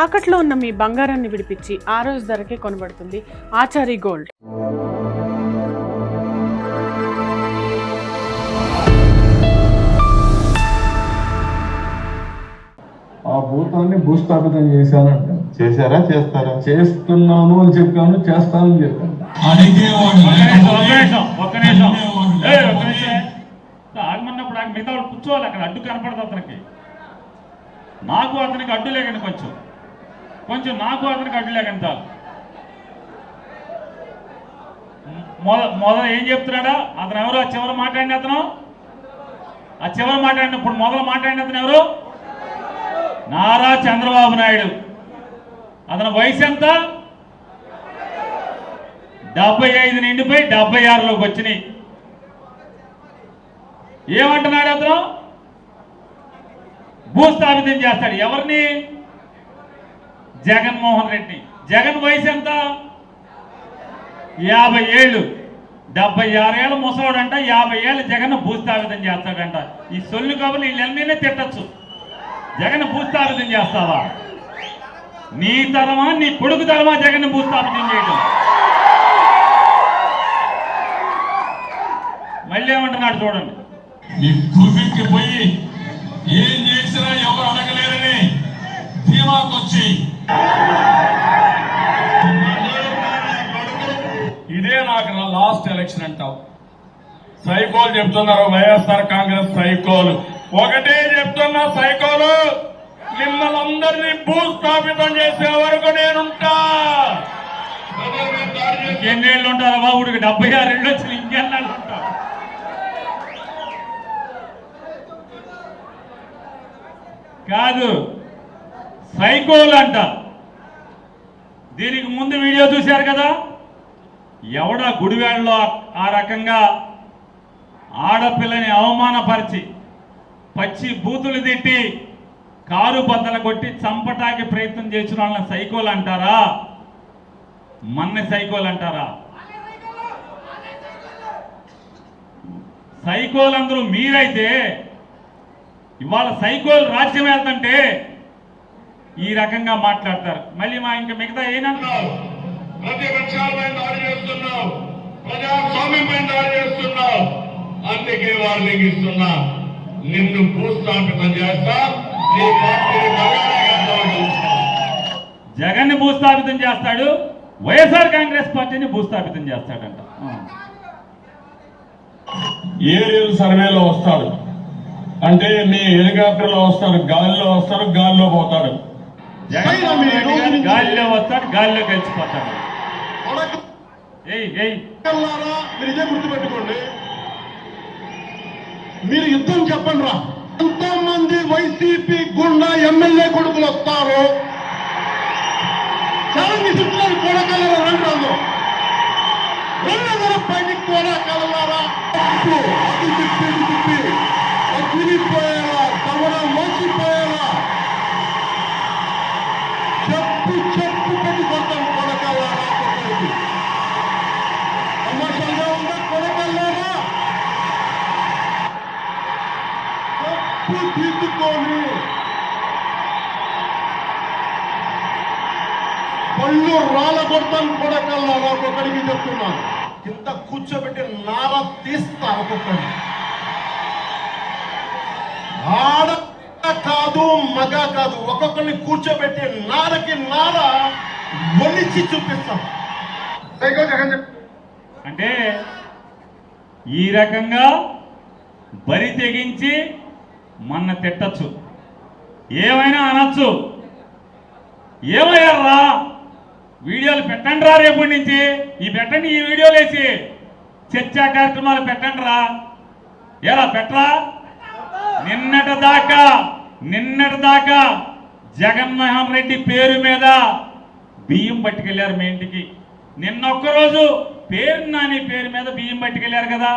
తాకట్లో ఉన్న మీ బంగారాన్ని విడిపించి ఆ రోజు ధరకే కొనబడుతుంది ఆచారి గోల్డ్. ఆ భూతాన్ని భూస్థాపితం చేశానంట చేశారా? చేస్తారా? చేస్తున్నాను అని చెప్పాను చేస్తానని చెప్పాను. ఆగమన్నప్పుడు ఆగ మిగతా కూర్చోవాలి అక్కడ అడ్డు కనపడదు అతనికి. నాకు అతనికి అడ్డు లేకండి కొంచెం. కొంచెం నాకు అతనికి అడ్డు లేకండి మొద మొదలు ఏం చెప్తున్నాడా? అతను ఎవరు? ఆ చివరి మాట్లాడిన అతను? ఆ చివరి మాట్లాడిన ఇప్పుడు మొదలు మాట్లాడిన అతను ఎవరు? నారా చంద్రబాబు నాయుడు. అతని వయసు ఎంత? డెబ్బై ఐదు నిండిపోయి డెబ్బై ఆరులోకి వచ్చినాయి. ఏమంటున్నాడు అతను? భూస్థాపితం చేస్తాడు. ఎవరిని? జగన్మోహన్ రెడ్డి. జగన్ వయసు ఎంత? యాభై ఏళ్ళు. డెబ్బై ఆరేళ్ళ ముసలోడంట యాభై ఏళ్ళు జగన్ భూస్థాపితం చేస్తాడంట. ఈ సొల్లు కబులు వీళ్ళన్నీ తిట్టచ్చు. జగన్ భూస్థాపితం చేస్తావా? నీ తరమా నీ కొడుకు తరమా జగన్ భూస్థాపితం చేయడం మళ్ళీ ఏమంటున్నాడు చూడండి. ఈ గుబికి పోయి ఏం చేసినా ఎవరు అడగలేరని ధీమాకొచ్చి ఇదే నాకు నా లాస్ట్ ఎలక్షన్ అంటావు. సైకోలు చెప్తున్నారు వైఎస్ఆర్ కాంగ్రెస్ సైకోలు. ఒకటే చెప్తున్నా సైకోలు. మిమ్మల్ని అందరినీ భూస్థాపితం చేసే వరకు నేనుంటా. ఎన్నేళ్ళు ఉంటారు బాబుడికి? డెబ్బై ఆరు ఏళ్ళు వచ్చిన ఇంకెన్నాళ్ళు ఉంటారు కాదు సైకోల్ అంట. దీనికి ముందు వీడియో చూశారు కదా? ఎవడా గుడివాడలో ఆ రకంగా ఆడపిల్లని అవమానపరిచి పచ్చి బూతులు తిట్టి కారు బద్దలు కొట్టి చంపటానికి ప్రయత్నం చేసిన వాళ్ళని సైకోలు అంటారా? మన్ని సైకోలు అంటారా? సైకోల్ అందరూ మీరైతే ఇవాళ సైకోలు రాజ్యం వెళ్తుంటే ఈ రకంగా మాట్లాడతారు. మళ్ళీ మా ఇంకా మిగతా ప్రతిపక్షాలపై దాడి చేస్తున్నావు. ప్రజాస్వామ్యంపై దాడి చేస్తున్నావు. అందుకే వార్నింగ్ ఇస్తున్నా నిన్ను భూస్థాపితం చేస్తా. నీ పార్టీని బగారాగా జగన్ని భూస్థాపితం చేస్తాడు. వైఎస్ఆర్ కాంగ్రెస్ పార్టీని భూస్థాపితం చేస్తాడంట. ఏరియల్ సర్వేలో వస్తాడు? అంటే మీ హెలికాప్టర్లో వస్తాడు గాలిలో వస్తాడు గాలిలో పోతాడు. గాలిలో వస్తాడు గాలిలో కలిసిపోతాడు. మీరు ఇదే గుర్తుపెట్టుకోండి. మీరు యుద్ధం చెప్పండి రా. ఎంతో మంది వైసీపీ గుండా ఎమ్మెల్యే కొడుకులు వస్తారు. చాలా మీ చుట్టాలు కొడకల్లారా రండి రాదు రెండున్నర పైకి అటు తిప్పి ఇటు తిప్పి. తిరిగిపోయారా? తమాషాగా ఉందా కొడకల్లారా తప్పు దిద్దుకొని పళ్ళు రాళ్ళ కొడతాను కొడకల్లారా ఒక్కొక్కడికి చెప్తున్నాను కింద కూర్చోబెట్టి నార తీస్తా ఒక్కొక్కడి ఆడ కాదు మగ కాదు ఒక్కొక్కరిని కూర్చోబెట్టి నారకి నార ఒలిచి చూపిస్తాం సైకో జగన్ చెప్పు. అంటే ఈ రకంగా బరి తెగించి మన తిట్టచ్చు. ఏమైనా అనొచ్చు. ఏమయ్యారా వీడియోలు పెట్టండి రా రేపటి నుంచి? ఈ పెట్టండి ఈ వీడియోలు వేసి. చర్చా కార్యక్రమాలు పెట్టండి రా ఎలా పెట్టరా? నిన్నటి దాకా నిన్నటి దాకా జగన్మోహన్ రెడ్డి పేరు మీద బియ్యం పట్టుకెళ్ళారు మీ ఇంటికి. నిన్నొక్కరోజు పేరు నాని పేరు మీద బియ్యం పట్టుకెళ్ళారు కదా.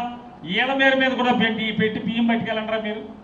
ఈళ్ళ పేరు మీద కూడా పెట్టి పెట్టి బియ్యం పట్టుకెళ్ళంటారా మీరు.